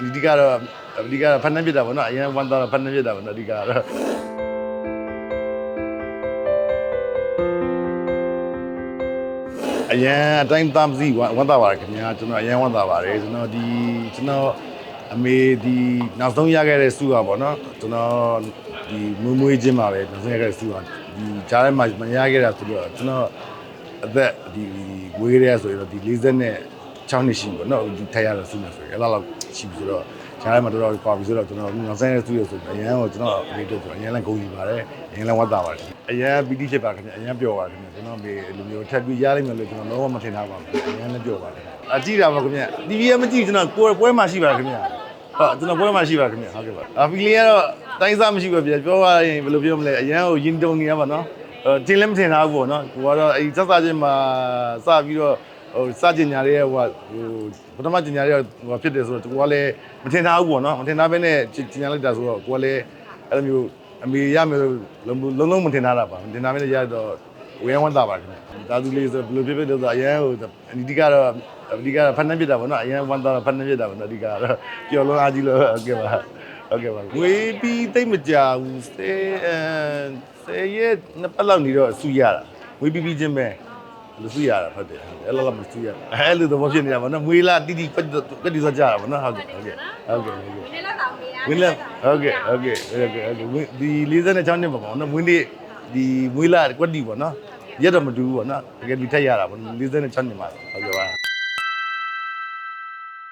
အဓိကတော့အဓိကတော့ဖန်နှက်ပြစ်တာပေါ့နော်အရင်ဝမ်းသားတော့ဖန်နှက်ပြစ်တာပေါ့နော်အဓိကတော့အရင်အတိုင်းသားမစီဝမ်းသာပါတယ်ခင်ဗျာကျွန်တော်အရင်ဝမ်းသာပါတယ်ကျွန်တော်ဒီကျွန်တော်အမေဒီနောက်ဆုံးရခဲ့တဲ့စုကပေါ့နော်ကျွန်တော်ဒီမွေးမွေးချင်းပါပဲနောက်ဆုံးရခဲ့တဲ့စုကဒီကြားထဲမှာမရခဲ့တာဆိုတော့ကျွန်တော်အသက်ဒီဝေးရဲဆိုရင်တော့ဒီ40နဲ့ 6နှစ်ရှိပြီပေါ့နော်ဒီထိုင်ရတဲ့စုနေဆိုရင်အဲ့လောက်ရှိပြီဆိုတော့ကြားထဲမှာတော်တော်ကွာပြီဆိုတော့ကျွန်တော်နောက်ဆုံးရတဲ့စုရဆိုအရင်ကကျွန်တော်အမေတို့ဆိုအရင်လည်းဂုဏ်ယူပါတယ်အရင်လည်းဝတ်တာပါတယ်အရင်ပီတိဖြစ်ပါခင်ဗျအရင်ပျော်ပါခင်ဗျကျွန်တော်မေလူမျိုးထပ်ပြီးရလိမ့်မယ်လို့ကျွန်တော်လုံးဝမထင်ထားပါဘူးအရင်လည်းပျော်ပါတယ်အကြည့်တာပါခင်ဗျ TV ကမကြည့်ကျွန်တော်ပွဲပွဲမှာရှိပါခင်ဗျဟုတ်ကျွန်တော်ပွဲမှာရှိပါခင်ဗျဟုတ်ကဲ့ပါအဖီလီကတော့တိုင်းစားမရှိပါဗျပြောရရင်ဘယ်လိုပြောမလဲအရန်ကိုရင်တုံနေရပါတော့အဲတင်လည်းမထင်ထားဘူးပေါ့နော်ကိုကတော့အဲဒီစက်စားချင်းမှာစပြီးတော့ ဟိုစကြင်ညာလေးရဲ့ဟိုဟိုပထမကြင်ညာလေးဟိုဖြစ်တယ်ဆိုတော့ကိုကလည်းမထင်ထားဘူးပေါ့နော်မထင်ထားဘဲနဲ့ကြင်ညာလိုက်တာဆိုတော့ကိုကလည်းအဲ့လိုမျိုးအမေရမယ်လုံးလုံးလုံးမထင်ထားတာပါမထင်ထားဘဲနဲ့ရတော့ဝေယဝမ်းသာပါခင်ဗျတာသူလေးဆိုဘယ်လိုဖြစ်ဖြစ်လို့ဆိုအရန်ဟိုအဓိကတော့အဓိကတော့ဖန်နှက်ပြစ်တာပေါ့နော်အရန်ဝမ်းသာဖန်နှက်ပြစ်တာပေါ့နော်အဓိကတော့ပျော်လုံးအားကြီးလို့ဟုတ်ကဲ့ပါဟုတ်ကဲ့ပါဝေးပြီးတိတ်မကြဘူးစေအဲစေရဲ့နှစ်ပတ်လောက်နေတော့ဆူရတာဝေးပြီးပြီးချင်းပဲ လူဆူရတာဟုတ်တယ်အဲ့လိုတော့မဆူရအဲ့လိုတော့ဖြစ်နေတာပေါ့နော်မွေးလာတိတိပက်ပက်ဒီဆိုကြတာပေါ့နော်ဟုတ်ကဲ့ဟုတ်ကဲ့ဟုတ်ကဲ့ဟုတ်ကဲ့နည်းလောက်တောင်နေရဝင်းလက်ဟုတ်ကဲ့ဟုတ်ကဲ့ဟုတ်ကဲ့ဟုတ်ကဲ့ဝင်းဒီ46နှစ်ပါပေါ့နော်ဝင်းနေ့ဒီမွေးလာကွက်တီပေါ့နော်ရက်တော့မတူဘူးပေါ့နော်တကယ်ဒီထက်ရတာပေါ့46နှစ်မှာဟုတ်ကဲ့ပါ